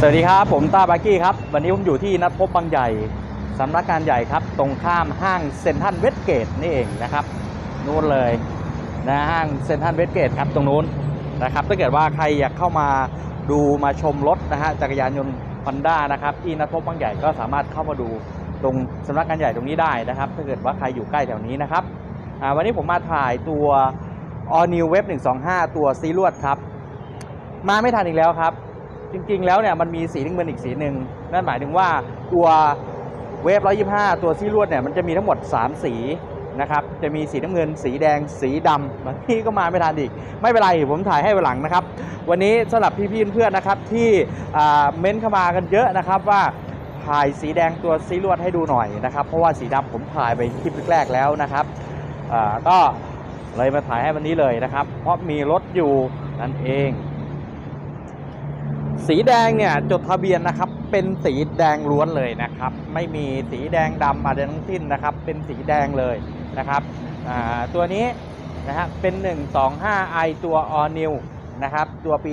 สวัสดีครับ ผมตาบากี้ครับ วันนี้ผมอยู่ที่นัดพบบางใหญ่สำนักงานใหญ่ครับ ตรงข้ามห้างเซ็นทรัลเวสเกตนี่เองนะครับนู้นเลยนะห้างเซ็นทรัลเวสเกตครับตรงนู้นนะครับถ้าเกิดว่าใครอยากเข้ามาดูมาชมรถนะฮะจักรยานยนต์ฮอนด้านะครับที่นัดพบบางใหญ่ก็สามารถเข้ามาดูตรงสำนักงานใหญ่ตรงนี้ได้นะครับ ถ้าเกิดว่าใครอยู่ใกล้แถวนี้นะครับวันนี้ผมมาถ่ายตัว All New Web 125 ตัวซีรวดครับ มาไม่ทันอีกแล้วครับ จริงๆแล้วเนี่ยมันมีสีน้ำเงินอีกสีหนึ่งนั่นหมายถึงว่าตัวเวฟ125 ตัวซีรวดเนี่ยมันจะมีทั้งหมด 3 สีนะครับจะมีสีน้ำเงิน สีแดง สีดำบางที่ก็มาไม่ทันอีก ไม่เป็นไรผมถ่ายให้วันหลังนะครับ วันนี้สำหรับพี่ๆเพื่อนๆนะครับที่เม้นเข้ามากันเยอะนะครับว่าถ่ายสีแดงตัวซีรวดให้ดูหน่อยนะครับ เพราะว่าสีดำผมถ่ายไปคลิปแรกแล้วนะครับก็เลยมาถ่ายให้วันนี้เลยนะครับ เพราะมีรถอยู่นั่นเอง สีแดงเนี่ยจดทะเบียนนะครับ เป็นสีแดงล้วนเลยนะครับ ไม่มีสีแดงดำอะไรทั้งสิ้นนะครับ เป็นสีแดงเลยนะครับตัวนี้นะฮะเป็น 125i ตัว all new นะครับตัวปี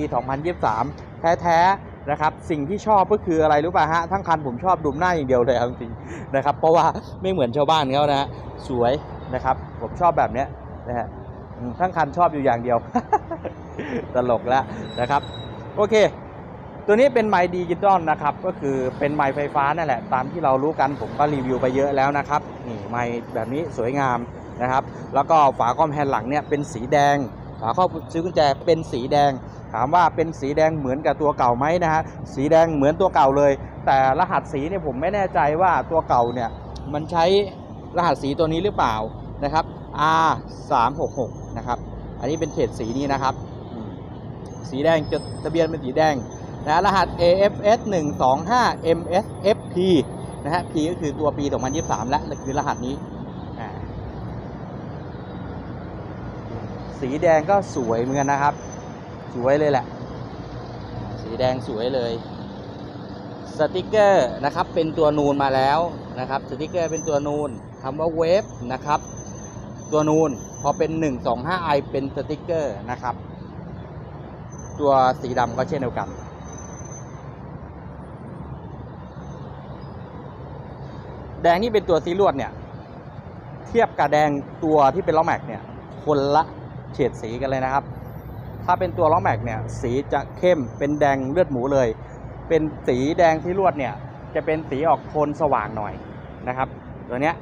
2023 แท้ๆนะครับสิ่งที่ชอบก็คืออะไรรู้ป่ะฮะทั้งคันผมชอบดุมหน้าอย่างเดียวเลยจริงๆนะครับเพราะว่าไม่เหมือนชาวบ้านเขานะฮะสวยนะครับผมชอบแบบเนี้ยนะฮะทั้งคันชอบอยู่อย่างเดียวตลกแล้วนะครับ โอเค ตัวนี้เป็นไมค์ดิจิตอลนะครับก็คือเป็นไมไฟฟ้านั่นแหละตามที่เรารู้กันผมก็รีวิวไปเยอะแล้วนะครับนี่ไมแบบนี้สวยงามนะครับ แล้วก็ฝาคอมแฮนด์หลังเนี่ยเป็นสีแดงฝาครอบซื้อกุญแจเป็นสีแดง ถามว่าเป็นสีแดงเหมือนกับตัวเก่าไหมนะฮะสีแดงเหมือนตัวเก่าเลย แต่รหัสสีเนี่ยผมไม่แน่ใจว่าตัวเก่าเนี่ยมันใช้รหัสสีตัวนี้หรือเปล่านะครับ R 3 6 6นะครับอันนี้เป็นเฉดสีนี้นะครับ สีแดงจดทะเบียนเป็นสีแดง นะรหัส AFS 125 MSFP นะฮะ P ก็คือตัวปี 2023 และคือรหัสนี้ สีแดงก็สวยเหมือนกันนะครับ สวยเลยแหละ สีแดงสวยเลย สติกเกอร์นะครับ เป็นตัวนูนมาแล้วนะครับ สติกเกอร์เป็นตัวนูนคำว่าเวฟนะครับ ตัวนูนพอเป็น 125i เป็นสติกเกอร์นะครับ ตัวสีดำก็เช่นเดียวกัน แดงที่เป็นตัวซีรวดเนี่ย เทียบกับแดงตัวที่เป็นล้อแม็กเนี่ย คนละเฉดสีกันเลยนะครับ ถ้าเป็นตัวล้อแม็กเนี่ย สีจะเข้มเป็นแดงเลือดหมูเลย เป็นสีแดงที่รวดเนี่ย จะเป็นสีออกโทนสว่างหน่อยนะครับ ตัวเนี้ย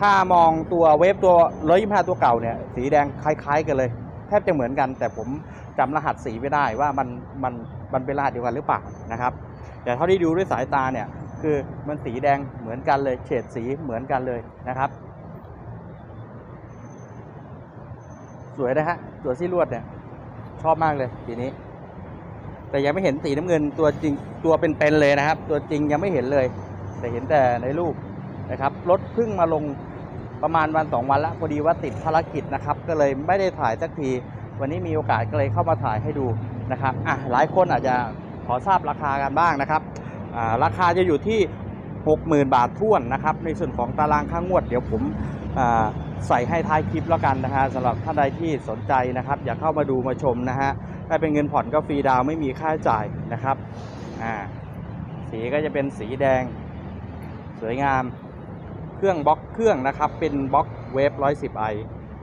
ถ้ามองตัวเวฟตัว125ตัวเก่าเนี่ย สีแดงคล้าย ๆ กันเลย แทบจะเหมือนกัน แต่ผมจำรหัสสีไม่ได้ว่ามันมันมันเป็นรหัสเดียวกันหรือเปล่านะครับ แต่เท่าที่ดูด้วยสายตาเนี่ย คือมันสีแดงเหมือนกันเลย เฉดสีเหมือนกันเลยนะครับ สวยนะฮะตัวซี่ลวดเนี่ย ชอบมากเลยสีนี้ แต่ยังไม่เห็นสีน้ำเงินตัวจริงตัวเป็นๆเลยนะครับ ตัวจริงยังไม่เห็นเลย แต่เห็นแต่ในรูปนะครับรถเพิ่งมาลงประมาณวันสองวันแล้วพอดีว่าติดภารกิจนะครับ ก็เลยไม่ได้ถ่ายสักที วันนี้มีโอกาสก็เลยเข้ามาถ่ายให้ดูนะครับอะหลายคนอาจจะขอทราบราคากันบ้างนะครับ ราคาจะอยู่ที่ 60,000 บาทท่วนนะครับ ในส่วนของตารางค่างวด เดี๋ยวผมใส่ให้ท้ายคลิปแล้วกันนะฮะสำหรับท่านใดที่สนใจนะครับ อยากเข้ามาดูมาชมนะฮะถ้าเป็นเงินผ่อนก็ฟรีดาวไม่มีค่าใช้จ่ายนะครับสีก็จะเป็นสีแดง สวยงาม เครื่องบล็อกเครื่องนะครับ เป็นบล็อกเวฟ 110i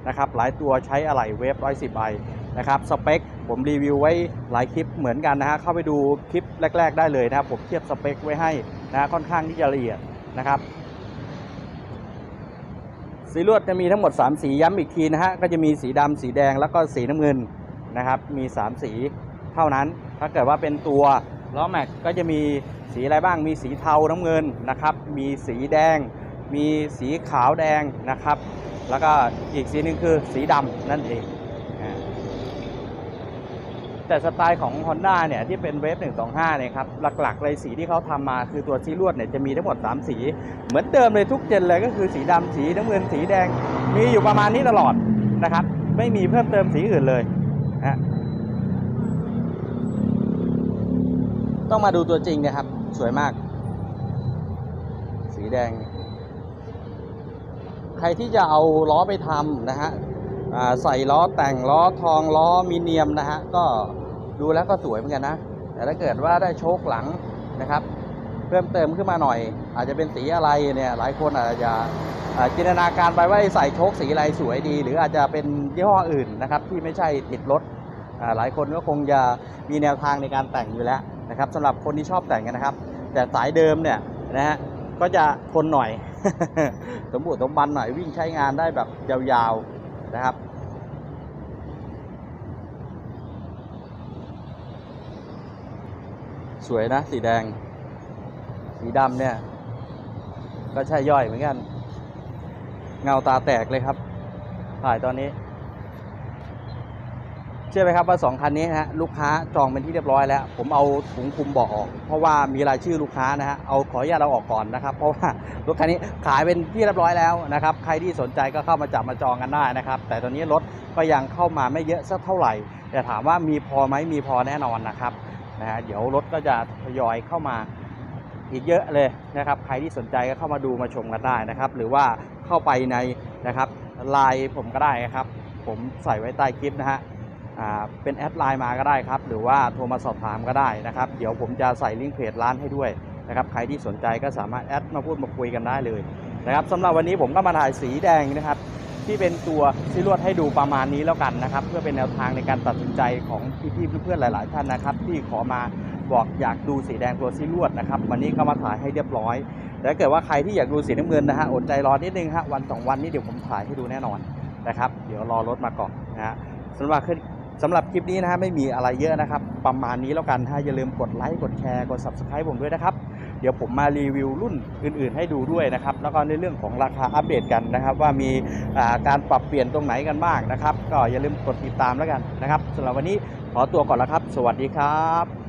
นะครับ หลายตัวใช้อะไหล่เวฟ 110i นะครับสเปคผมรีวิวไว้หลายคลิปเหมือนกันนะฮะเข้าไปดูคลิปแรก ๆ ได้เลยนะครับผมเทียบสเปคไว้ให้นะฮะค่อนข้างที่จะละเอียดนะครับสีลวดจะมีทั้งหมด 3 สีย้ำอีกทีนะฮะก็จะมีสีดำสีแดงแล้วก็สีน้ำเงินนะครับมี 3 สีเท่านั้น ถ้าเกิดว่าเป็นตัวล้อแม็กก็จะมีสีอะไรบ้างมีสีเทาน้ำเงินนะครับมีสีแดง มีสีขาวแดงนะครับ แล้วก็อีกสีหนึ่งคือสีดำนั่นเอง แต่สไตล์ของ Honda เนี่ยที่เป็นเวฟ125เนี่ยครับหลักๆเลยสีที่เขาทำมาคือตัวซีลวดเนี่ยจะมีทั้งหมด 3 สี เหมือนเดิมเลยทุกเจนเลยก็คือสีดำสีน้ำเงินสีแดง มีอยู่ประมาณนี้ตลอดนะครับ ไม่มีเพิ่มเติมสีอื่นเลยนะฮะต้องมาดูตัวจริงนะครับ สวยมาก สีแดง ใครที่จะเอาล้อไปทำนะฮะ ใส่ล้อแต่งล้อทองล้อมีเนียมนะฮะก็ดูแล้วก็สวยเหมือนกันนะ แต่ถ้าเกิดว่าได้โชคหลังนะครับ เพิ่มเติมขึ้นมาหน่อย อาจจะเป็นสีอะไรเนี่ยหลายคนอาจจะจินตนาการไปว่าใส่โชคสีอะไรสวยดี หรืออาจจะเป็นยี่ห้ออื่นนะครับ ที่ไม่ใช่ติดรถหลายคนก็คงจะมีแนวทางในการแต่งอยู่แล้วนะครับสำหรับคนที่ชอบแต่งกันนะครับ แต่สายเดิมเนี่ยนะฮะก็จะทนหน่อย สมบูรณ์สมบันหน่อยวิ่งใช้งานได้แบบยาวๆ นะครับ สวยนะสีแดง สีดำเนี่ย ก็ใช่ย่อยเหมือนกัน เงาตาแตกเลยครับ ถ่ายตอนนี้ ชื่อไหมครับว่าสองคันนี้ฮะลูกค้าจองเป็นที่เรียบร้อยแล้ว ผมเอาถุงคลุมเบาะออก เพราะว่ามีรายชื่อลูกค้านะฮะเอาขออนุญาตเราออกก่อนนะครับ เพราะว่ารถคันนี้ขายเป็นที่เรียบร้อยแล้วนะครับใครที่สนใจก็เข้ามาจับมาจองกันได้นะครับ แต่ตอนนี้รถก็ยังเข้ามาไม่เยอะสักเท่าไหร่ แต่ถามว่ามีพอไหมมีพอแน่นอนนะครับนะฮะเดี๋ยวรถก็จะทยอยเข้ามาอีกเยอะเลยนะครับใครที่สนใจก็เข้ามาดูมาชมกันได้นะครับ หรือว่าเข้าไปในนะครับไลน์ผมก็ได้นะครับ ผมใส่ไว้ใต้คลิปนะฮะ เป็นแอดไลน์มาก็ได้ครับ หรือว่าโทรมาสอบถามก็ได้นะครับ เดี๋ยวผมจะใส่ลิงก์เพจร้านให้ด้วยนะครับ ใครที่สนใจก็สามารถแอดมาพูดมาคุยกันได้เลยนะครับสำหรับวันนี้ผมก็มาถ่ายสีแดงนะครับ ที่เป็นตัวซีรวดให้ดูประมาณนี้แล้วกันนะครับ เพื่อเป็นแนวทางในการตัดสินใจของพี่ๆเพื่อนๆหลาย ๆ ท่านนะครับ ที่ขอมาบอกอยากดูสีแดงตัวซีรวดนะครับ วันนี้ก็มาถ่ายให้เรียบร้อยแต่ถ้าเกิดว่าใครที่อยากดูสีน้ำเงินนะฮะอดใจรอนิดนึงฮะวันสองวันนี้เดี๋ยวผมถ่ายให้ดูแน่นอนนะครับ เดี๋ยวรอรถมาก่อนนะฮะสำหรับ สำหรับคลิปนี้นะฮะไม่มีอะไรเยอะนะครับ ประมาณนี้แล้วกันฮะอย่าลืมกดไลค์กดแชร์กด subscribe ผมด้วยนะครับ เดี๋ยวผมมารีวิวรุ่นอื่น ๆ ให้ดูด้วยนะครับ แล้วก็ในเรื่องของราคาอัปเดตกันนะครับ ว่ามีการปรับเปลี่ยนตรงไหนกันบ้างนะครับ ก็อย่าลืมกดติดตามแล้วกันนะครับสำหรับวันนี้ขอตัวก่อนแล้วครับ สวัสดีครับ